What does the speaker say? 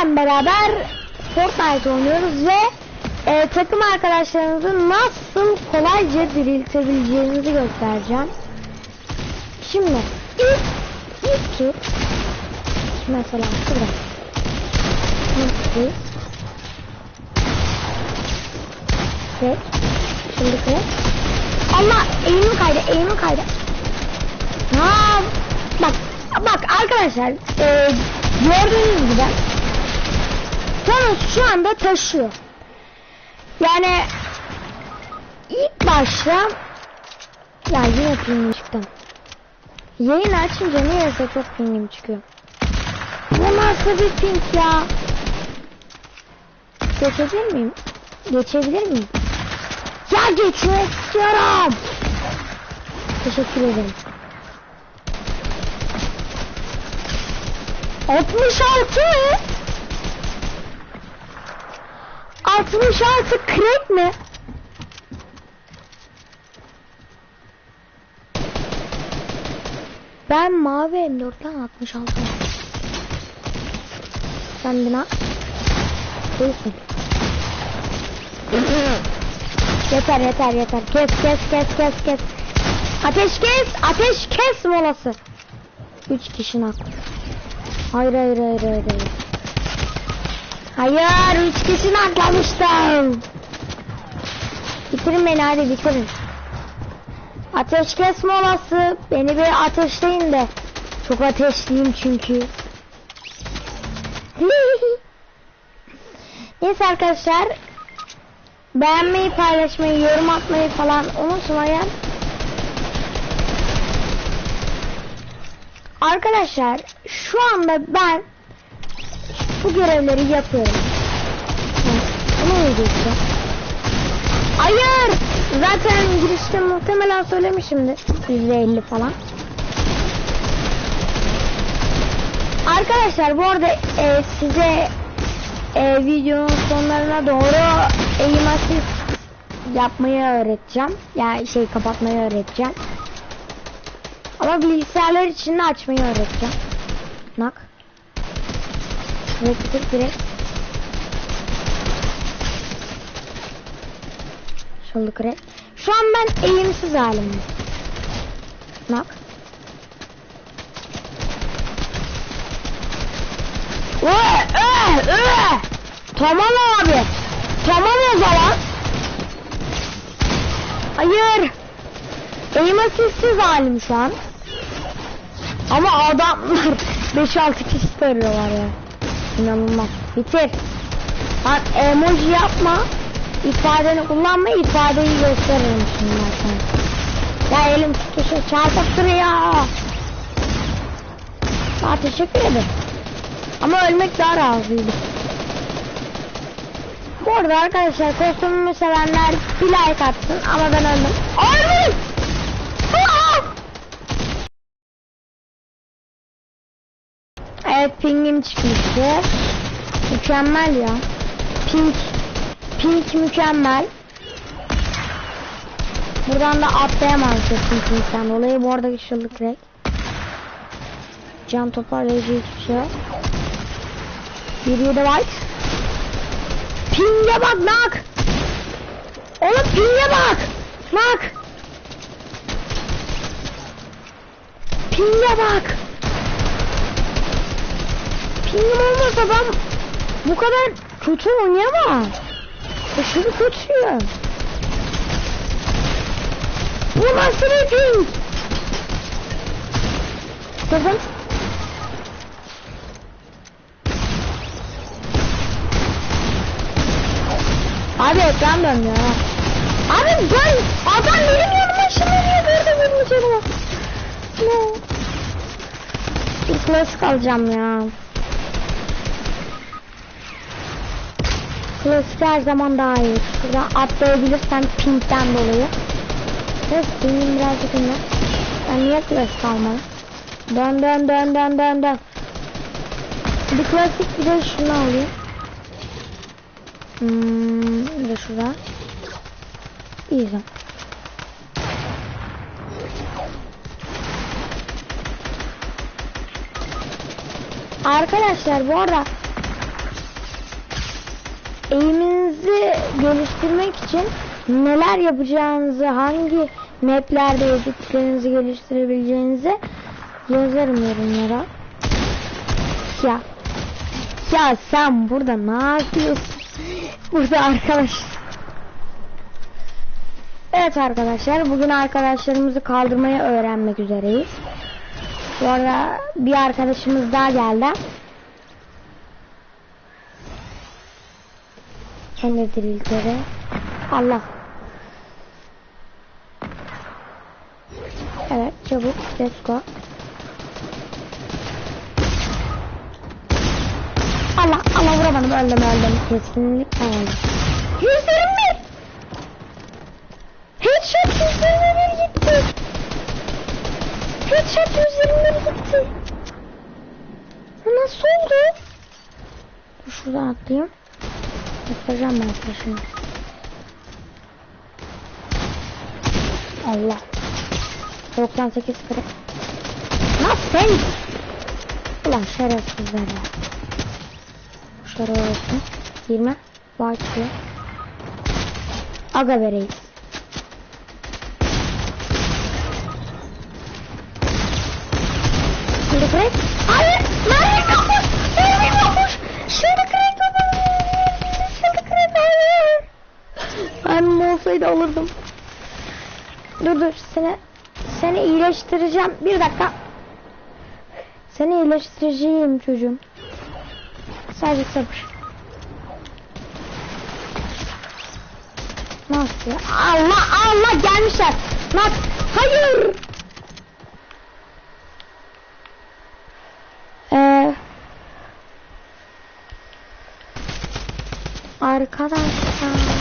ben beraber Fortnite oynuyoruz ve e, takım arkadaşlarınızı nasıl kolayca diriltebileceğinizi göstereceğim. Şimdi ilk, ilk tur mesela şurada. Tur. Tek. Şimdi tek. Allah eğimim kaydı, eğimim kaydı. Ha, bak, bak arkadaşlar, e, gördüğünüz gibi Thanos şu anda taşıyor. Yani ilk başta ya yine pingim çıktı. Yayın açınca niyeyse çok pingim çıkıyor. Bu nasıl bir ping ya? Geçebilir miyim? Geçebilir miyim? Ya geçmek istiyorum. Teşekkür ederim. 66 mı? 66 crack mi? Ben mavi M4'ten 66 Sen bina Değilsin. yeter yeter yeter. Kes kes kes kes kes. Ateş kes. Ateş kes molası. 3 kişi nak. Hayır hayır hayır hayır. Hayır. Hayır 3 kişi naklamıştım. Bitirin beni hadi bitirin. Ateş kes molası. Beni bir ateşleyin de. Çok ateşliyim çünkü. Neyse arkadaşlar. Beğenmeyi, paylaşmayı, yorum atmayı falan unutmayın. Arkadaşlar şu anda ben bu görevleri yapıyorum. Bunu ödeyeceğim. Hayır! Zaten girişte muhtemelen söylemişimdir. %50 falan. Arkadaşlar bu arada e, size e, videonun sonlarına doğru eğim asist yapmayı öğreteceğim. Yani şey kapatmayı öğreteceğim. Ama bilgisayarlar için de açmayı öğreteceğim. Nak. Direkt direkt. Şöyle direkt. Şu an ben eğimsiz halimde. Nak. Öh, öh, öh. Tamam abi. Tamam o zaman. Hayır. Eğim asistsiz halim şu an. Ama adamlar 5-6 kişi sarıyorlar ya. İnanılmaz. Bitir. Bak emoji yapma. İfadeni kullanma ifadeyi gösteririm şimdi sana. Ya elim tutuşu çarpıp duruyor. Aa, teşekkür ederim. Ama ölmek daha razıydı. Bu arada arkadaşlar kostümümü sevenler bir like atsın ama ben öldüm. Öldüm! Evet pingim çıkmıştı. Mükemmel ya. Ping. Ping mükemmel. Buradan da atlayamazsın pinkten dolayı. Bu arada şıllık direkt. Can toparlayıcı hiçbir şey yok. Geriye de white. Ping'e bak nak. Oğlum ping'e bak. Nak. Ping'e bak. Ping'im olmasa ben bu kadar kötü oynayamam. Aşırı kötüyüm. Bu nasıl bir ping? Kızım. Abi ekran ha. Abi ben adam benim yanıma şimdi gördüm benim canıma. No. Bir klasik alacağım ya. Klasik her zaman daha iyi. Şuradan atlayabilirsem pinkten dolayı. Evet benim birazcık ünlü. Ben niye klasik almadım? Dön dön dön dön dön dön. Bir klasik bir de şunu alayım. Hmm, bir de şurada. İyi zaman. Arkadaşlar bu arada geliştirmek için neler yapacağınızı, hangi maplerde editlerinizi geliştirebileceğinizi yazarım yorumlara. Ya. Ya sen burada ne yapıyorsun? Burada arkadaş. Evet arkadaşlar bugün arkadaşlarımızı kaldırmayı öğrenmek üzereyiz. Bu arada bir arkadaşımız daha geldi. Kendi diriltleri. Allah. Evet çabuk let's go. Allah Allah vuramadım öldüm öldüm kesinlikle öldüm. 121 Headshot 121 gitti. Headshot 121 gitti. Bu nasıl oldu? Şuradan atlayayım. Göstereceğim ben şimdi. Allah. 98 kırık. Sen. Ulan şerefsizler ya. Şöyle olsun. 20. Başlıyor. Aga vereyiz. Şimdi kırık. Olsaydı alırdım. Dur dur seni seni iyileştireceğim. Bir dakika. Seni iyileştireceğim çocuğum. Sadece sabır. Nasıl? Allah Allah gelmişler. Nasıl? Hayır. Ee, arkadaşlar.